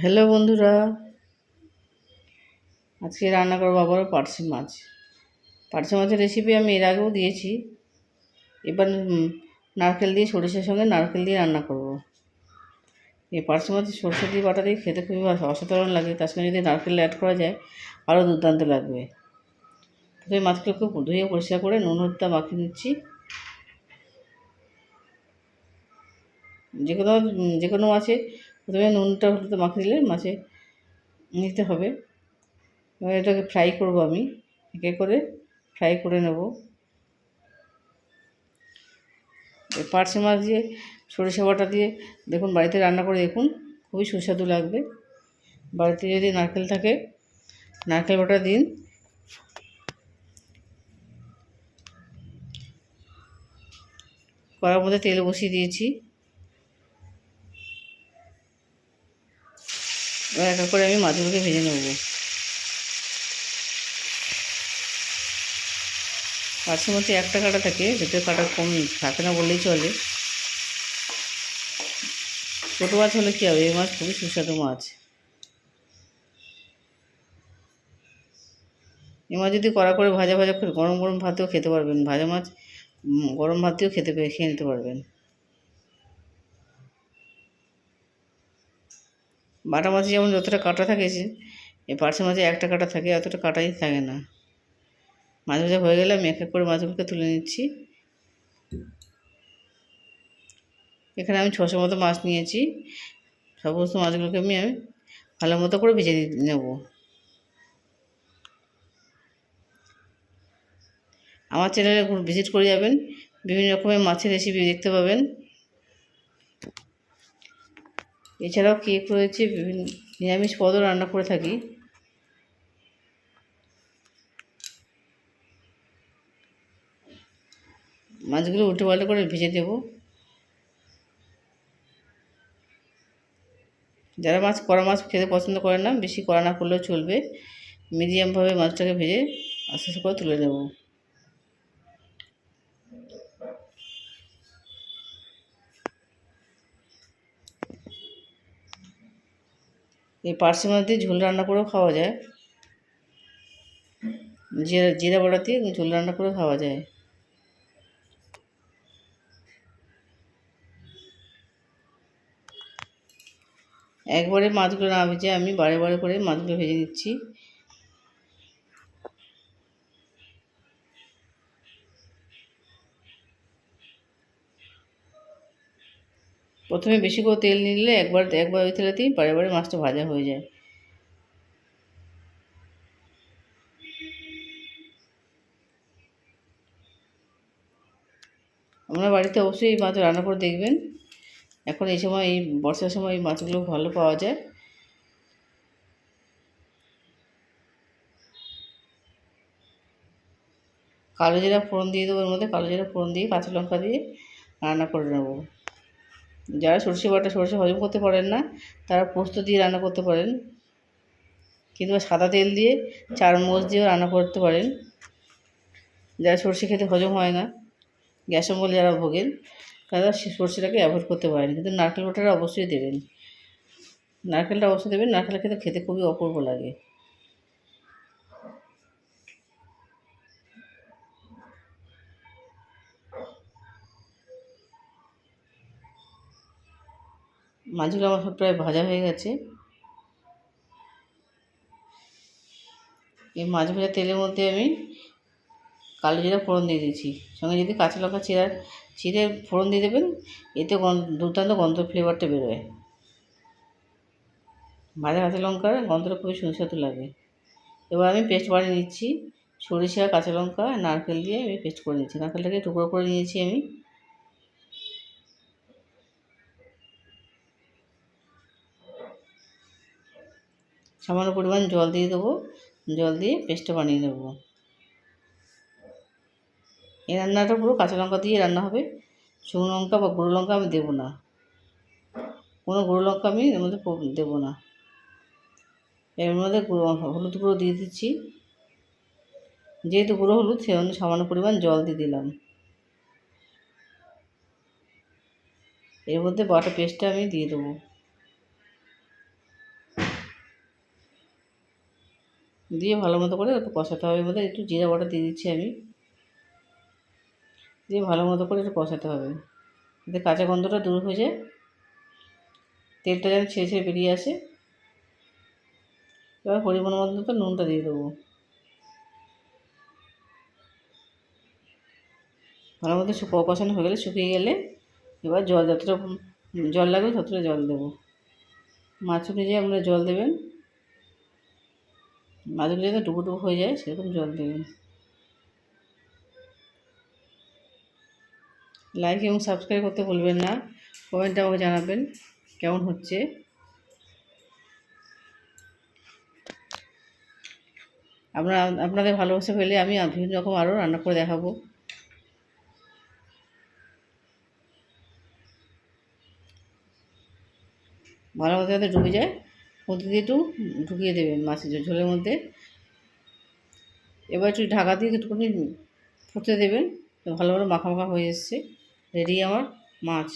Hello বন্ধুরা। আজকে রান্না করব আবারও পার্শে মাছ। পার্শে মাছের রেসিপি আমি এর আগেও দিয়েছি। এবার নারকেল দিয়ে সরিষার সঙ্গে নারকেল দিয়ে রান্না করব। এই পার্শে মাছ সরষে দিয়ে বাটা দিয়ে খেতে খুবই অসাধারণ লাগে। তার সঙ্গে যদি নারকেল অ্যাড করা যায়, আরও দুর্দান্ত লাগবে। প্রথমে মাছগুলোকে ধুয়ে পরিষ্কার করে নুন হলুদটা মাখিয়ে নিচ্ছি। যে কোনো যে কোনো মাছে প্রথমে নুনটা হলুদ মাখিয়ে দিলে মাছে নিতে হবে। এবার এটাকে ফ্রাই করব আমি। একে করে ফ্রাই করে নেব। পার্শে মাছ দিয়ে, সরিষা বাটা দিয়ে দেখুন, বাড়িতে রান্না করে দেখুন, খুবই সুস্বাদু লাগবে। বাড়িতে যদি নারকেল থাকে, নারকেল বাটা দিন। কড়ার মধ্যে তেল বসিয়ে দিয়েছি। এবার এক করে আমি মাছগুলোকে ভেজে নেব। মাছের মধ্যে একটা কাটা থাকে ভেতরে কাটা কম থাকে না বললেই চলে। ছোটো মাছ হলে কী হবে? এই মাছ খুবই সুস্বাদু মাছ। এই মাছ যদি কড়া করে ভাজা ভাজা করে গরম গরম ভাতেও খেতে পারবেন। ভাজা মাছ গরম ভাত দিয়েও খেতে খেয়ে নিতে পারবেন। বাটা মাছে যেমন যতটা কাটা থাকে এই পার্শে মাছে একটা কাটা থাকে, অতটা কাটাই থাকে না। মাছ ভাজা হয়ে গেলে আমি এক এক করে মাছগুলোকে তুলে নিচ্ছি। এখানে আমি ছশো মতো মাছ নিয়েছি। সমস্ত মাছগুলোকে আমি আমি ভালো মতো করে ভেজে নেব। আমার চ্যানেলে ভিজিট করে যাবেন। বিভিন্ন রকমের মাছের রেসিপি দেখতে পাবেন। এছাড়াও কেক রয়েছে, বিভিন্ন নিরামিষ পদও রান্না করে থাকি। মাছগুলো উল্টে পাল্টে করে ভেজে দেবো যারা মাছ, কড়া মাছ খেতে পছন্দ করে না, বেশি কড়া না করলেও চলবে। মিডিয়ামভাবে মাছটাকে ভেজে আস্তে আস্তে করে তুলে নেব। এই পার্সি মাছ দিয়ে ঝোল রান্না করেও খাওয়া যায়। জিরা জিরা বড়া দিয়ে ঝোল রান্না করে খাওয়া যায়। একবারে মাছগুলো না ভেজে আমি বারে বারে করে মাছগুলো ভেজে নিচ্ছি। প্রথমে বেশি করে তেল নিলে একবার একবার ওই তেলেতেই বারে বারে মাছটা ভাজা হয়ে যায়। আপনার বাড়িতে অবশ্যই এই মাছ রান্না করে দেখবেন। এখন এই সময়, এই বর্ষার সময় এই মাছগুলো ভালো পাওয়া যায়। কালো জিরা ফোড়ন দিয়ে দেবো ওর মধ্যে, কালো জিরা ফোড়ন দিয়ে কাঁচা লঙ্কা দিয়ে রান্না করে নেব। যারা সরষে বাটা, সরষে হজম করতে পারেন না, তারা পোস্ত দিয়ে রান্না করতে পারেন। কিন্তু সাদা তেল দিয়ে চার মগজ দিয়েও রান্না করতে পারেন। যারা সরষে খেতে হজম হয় না, গ্যাস অম্বল যারা ভোগেন, তারা সরষেটাকে অ্যাভয়েড করতে পারেন। কিন্তু নারকেল বাটাটা অবশ্যই দেবেন। নারকেলটা অবশ্যই দেবেন। নারকেলটা খেতে খেতে খুবই অপূর্ব লাগে। মাছগুলো আমার সব প্রায় ভাজা হয়ে গেছে। এই মাছ ভাজা তেলের মধ্যে আমি কালো জিরা ফোড়ন দিয়ে দিয়েছি। সঙ্গে যদি কাঁচা লঙ্কা চিরা, চিরে ফোড়ন দিয়ে দেবেন, এতে দুর্দান্ত গন্ধ ফ্লেভারটা বেরোয়। ভাজা কাঁচা লঙ্কার গন্ধটা খুবই সুস্বাদু লাগে। এবার আমি পেস্ট বানিয়ে নিচ্ছি। সরিষা, কাঁচা লঙ্কা, নারকেল দিয়ে আমি পেস্ট করে নিচ্ছি। নারকেলটাকে টুকরো করে নিয়েছি আমি। সামান্য পরিমাণ জল দিয়ে দেবো। জল দিয়ে পেস্টটা বানিয়ে নেব। এই রান্নাটা পুরো কাঁচা লঙ্কা দিয়ে রান্না হবে। শুকনো লঙ্কা বা গুঁড়ো লঙ্কা আমি দেবো না। কোনো গুঁড়ো লঙ্কা আমি এর মধ্যে দেবো না। এর মধ্যে গুঁড়ো, হলুদ গুঁড়ো দিয়ে দিচ্ছি। যেহেতু গুঁড়ো হলুদ সে সেজন্য সামান্য পরিমাণ জল দিয়ে দিলাম। এর মধ্যে বাটা পেস্টটা আমি দিয়ে দেবো। দিয়ে ভালো মতো করে একটু কষাতে হবে মধ্যে একটু জিরা বাটা দিয়ে দিচ্ছি আমি। দিয়ে ভালো মতো করে একটু কষাতে হবে। যাতে কাঁচা গন্ধটা দূর হয়ে যায়। তেলটা যেন ছেড়ে ছেড়ে বেরিয়ে আসে। এবার পরিমাণ মতো তো নুনটা দিয়ে দেবো। ভালো মতো কষানো হয়ে গেলে শুকিয়ে গেলে এবার জল যতটা, জল লাগবে ততটা জল দেবো। মাছ অনুযায়ী আপনারা জল দেবেন। মাছগুলো যাতে ডুবো ডুবো হয়ে যায়, সেরকম জল দেবেন লাইক এবং সাবস্ক্রাইব করতে ভুলবেন না। কমেন্টে আমাকে জানাবেন কেমন হচ্ছে। আপনারা আপনাদের ভালোবাসা পেলে আমি বিভিন্ন রকম আরও রান্না করে দেখাবো। ভালো মতো যাতে ডুবে যায়। মধ্যে দিয়ে একটু ঢুকিয়ে দেবেন মাছের ঝোলের মধ্যে। এবার একটু ঢাকা দিয়ে একটুখানি ফুটতে দেবেন, ভালো ভালো মাখা মাখা হয়ে এসছে। রেডি আমার মাছ।